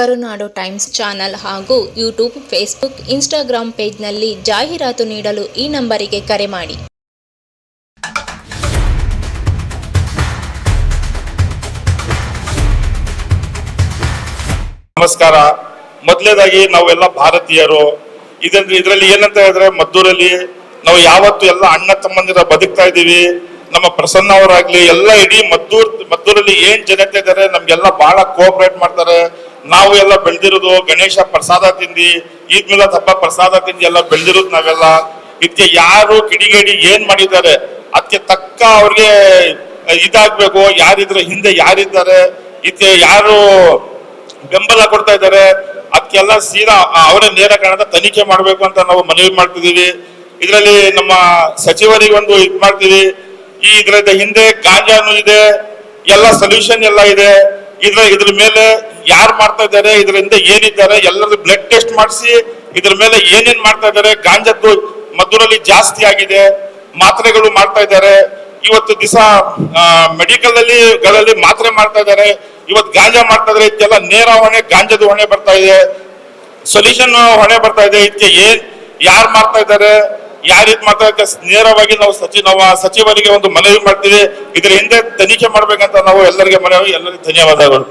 ಕರುನಾಡು times channel ಹಾಗೂ YouTube, Facebook Instagram ಪೇಜ್ನಲ್ಲಿ ಜಾಹೀರಾತು ನೀಡಲು ಈ ನಂಬರಿಗೆ ಕರೆ ಮಾಡಿ. ನಮಸ್ಕಾರ. ಮೊದಲನೇದಾಗಿ ನಾವೆಲ್ಲ ಭಾರತೀಯರು. ಇದ್ರಲ್ಲಿ ಇದರಲ್ಲಿ ಏನಂತ ಹೇಳಿದ್ರೆ ಮದ್ದೂರಲ್ಲಿ ನಾವು ಯಾವತ್ತು ಎಲ್ಲ ಅಣ್ಣ ತಮ್ಮಂದಿರ ಬದುಕ್ತಾ ಇದ್ದೀವಿ. ನಮ್ಮ ಪ್ರಸನ್ನ ಅವರಾಗ್ಲಿ ಎಲ್ಲ ಇಡೀ ಮದ್ದೂರ್ ಮದ್ದೂರಲ್ಲಿ ಏನ್ ಜನತೆ ಇದ್ದಾರೆ ನಮ್ಗೆಲ್ಲ ಬಹಳ ಕೋಆಪರೇಟ್ ಮಾಡ್ತಾರೆ. ನಾವು ಎಲ್ಲ ಬೆಳೆದಿರೋದು ಗಣೇಶ ಪ್ರಸಾದ ತಿಂದಿ, ಈದ್ ಮಿಲಾದ್ ಹಬ್ಬ ಪ್ರಸಾದ ತಿಂದಿ ಎಲ್ಲ ಬೆಳೆದಿರೋದು ನಾವೆಲ್ಲ. ಇದಕ್ಕೆ ಯಾರು ಕಿಡಿಗೇಡಿ ಏನ್ ಮಾಡಿದ್ದಾರೆ? ಅದಕ್ಕೆ ತಕ್ಕ ಅವ್ರಿಗೆ ಇದಾಗ್ಬೇಕು. ಯಾರಿದ್ರ ಹಿಂದೆ ಯಾರಿದ್ದಾರೆ? ಇದಕ್ಕೆ ಯಾರು ಬೆಂಬಲ ಕೊಡ್ತಾ ಇದ್ದಾರೆ? ಅದಕ್ಕೆಲ್ಲ ಸೀದಾ ಅವರೇ ನೇರ ಕಾರಣದ ತನಿಖೆ ಮಾಡಬೇಕು ಅಂತ ನಾವು ಮನವಿ ಮಾಡ್ತಿದೀವಿ ಇದರಲ್ಲಿ ನಮ್ಮ ಸಚಿವರಿಗೆ ಒಂದು ಇದು ಮಾಡ್ತೀವಿ. ಈ ಇದರ ಹಿಂದೆ ಗಾಂಜಾನು ಇದೆ, ಎಲ್ಲ ಸೊಲ್ಯೂಷನ್ ಎಲ್ಲ ಇದೆ. ಇದ್ರ ಇದ್ರ ಮೇಲೆ ಯಾರು ಮಾಡ್ತಾ ಇದ್ದಾರೆ ಇದರಿಂದ ಏನಿದ್ದಾರೆ ಎಲ್ಲರೂ ಬ್ಲಡ್ ಟೆಸ್ಟ್ ಮಾಡಿಸಿ, ಇದ್ರ ಮೇಲೆ ಏನೇನ್ ಮಾಡ್ತಾ ಇದ್ದಾರೆ ಗಾಂಜದ್ದು ಮದ್ದೂರಲ್ಲಿ ಜಾಸ್ತಿ ಆಗಿದೆ, ಮಾತ್ರೆಗಳು ಮಾಡ್ತಾ ಇದ್ದಾರೆ. ಇವತ್ತು ದಿವಸ ಮೆಡಿಕಲ್ ಅಲ್ಲಿ ಮಾತ್ರೆ ಮಾಡ್ತಾ ಇದ್ದಾರೆ. ಇವತ್ತು ಗಾಂಜಾ ಮಾಡ್ತಾ ಇದ್ದಾರೆ, ಇದೆಲ್ಲ ನೇರ ಹೊಣೆ, ಗಾಂಜದ ಹೊಣೆ ಬರ್ತಾ ಇದೆ. ಸೊಲ್ಯೂಷನ್ ಹೊಣೆ ಬರ್ತಾ ಇದೆ, ಇದಕ್ಕೆ ಏನ್, ಯಾರು ಮಾಡ್ತಾ ಇದ್ದಾರೆ ಯಾರಿದ್ ಮಾತ್ರ ನೇರವಾಗಿ ನಾವು ಸಚಿವ ನಾವು ಸಚಿವರಿಗೆ ಒಂದು ಮನವಿ ಮಾಡ್ತೀವಿ. ಇದ್ರ ಹಿಂದೆ ತನಿಖೆ ಮಾಡ್ಬೇಕಂತ ನಾವು ಎಲ್ಲರಿಗೆ ಮನವಿ, ಎಲ್ಲರಿಗೂ ಧನ್ಯವಾದಗಳು.